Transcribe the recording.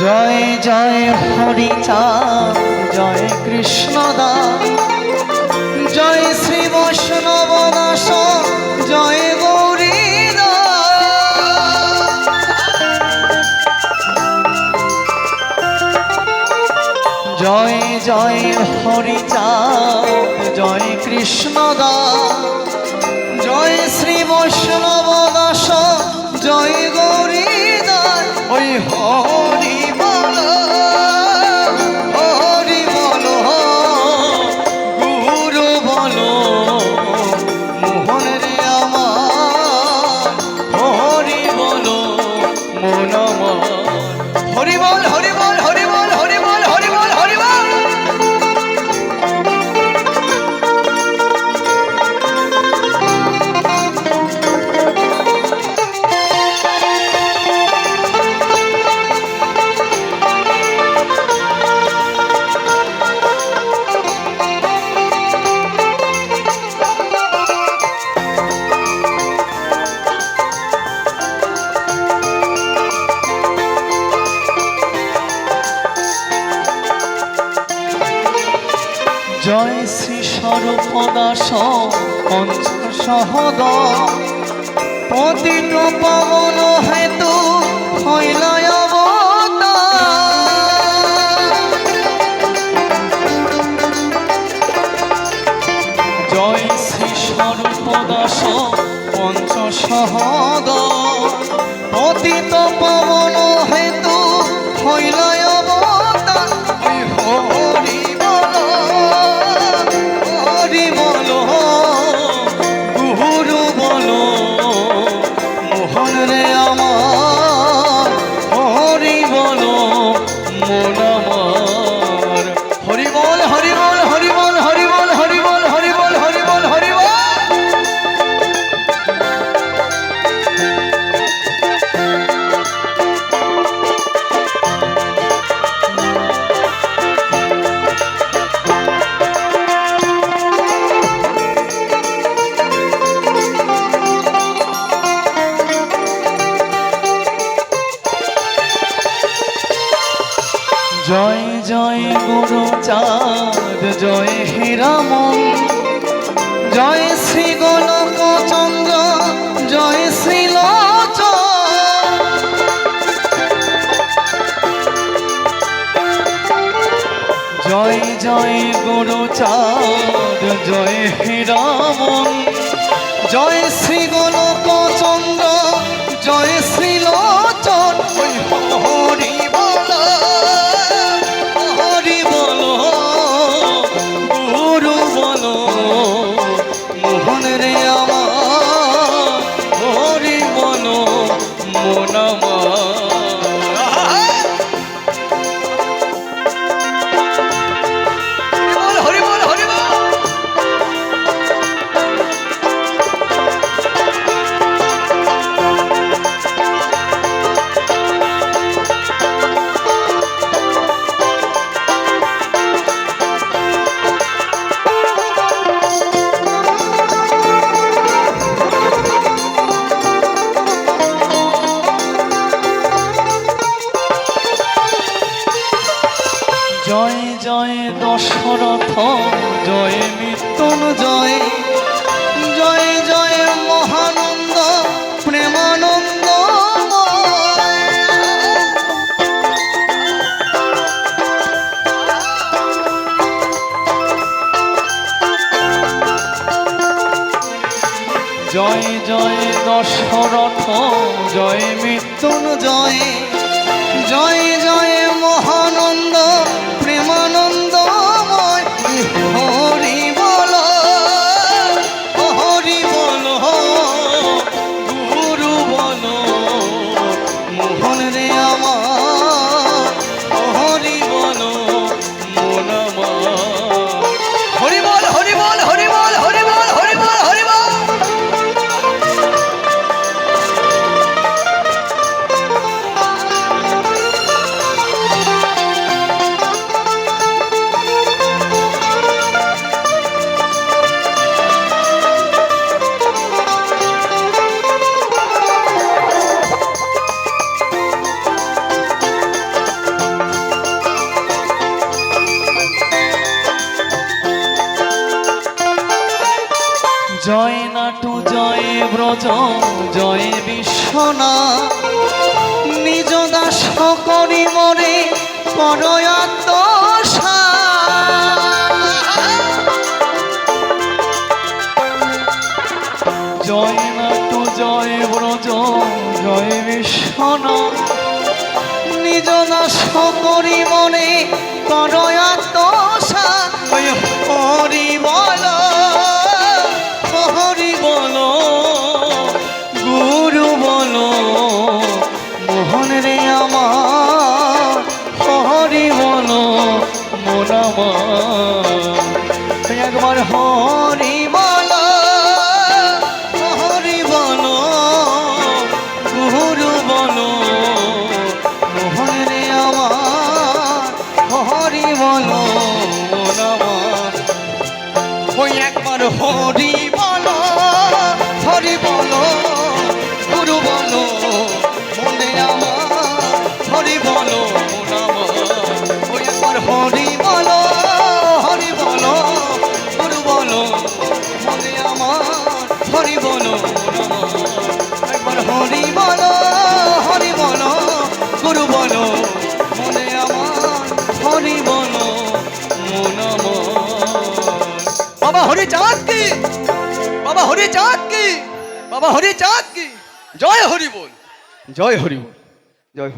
জয় জয় হরিচাঁদ জয় কৃষ্ণদা জয় শ্রী বৈষ্ণব দাস, জয় গৌরী জয় জয় হরিচাঁদ জয় কৃষ্ণদা জয় শ্রী বৈষ্ণব দাস, জয় গৌরী ওই হরি জয় শ্রী স্বরূপদাস পঞ্চ সহদ পতিত পাবন হেতু চাঁদ জয় হীরামন জয় শ্রী গোলক চন্দ্র, জয় শ্রী জয় জয় গুরু চাঁদ, জয় হীরামন জয় শ্রী গোলক দশরথ জয় মৃত্যুন জয় জয় জয় মহানন্দ, প্রেমানন্দ, জয়। জয় দশরথ, জয় মৃত্যুন জয় জয় ব্রজ জয় বিশ্বনা নিজ দাস করি মরে পরয়াত জয় নাট জয় ব্রজ, জয় বিশ্বনা নিজ দাস করি মনে পরয়াত সারি। একবার হরি বল হরি বল গুরু বল মোহন রে আমার হরি বল ওই একবার হরি বলো হরি বলো গুরু বলো মনে আমার হরি বলো ওই একবার হরি বলো হরি হরি বলো হরি বলো, গুরু বাবা হরি চাঁদ কি? বাবা হরি চাঁদ কি? বাবা হরি চাঁদ কি? জয় হরি জয় হরি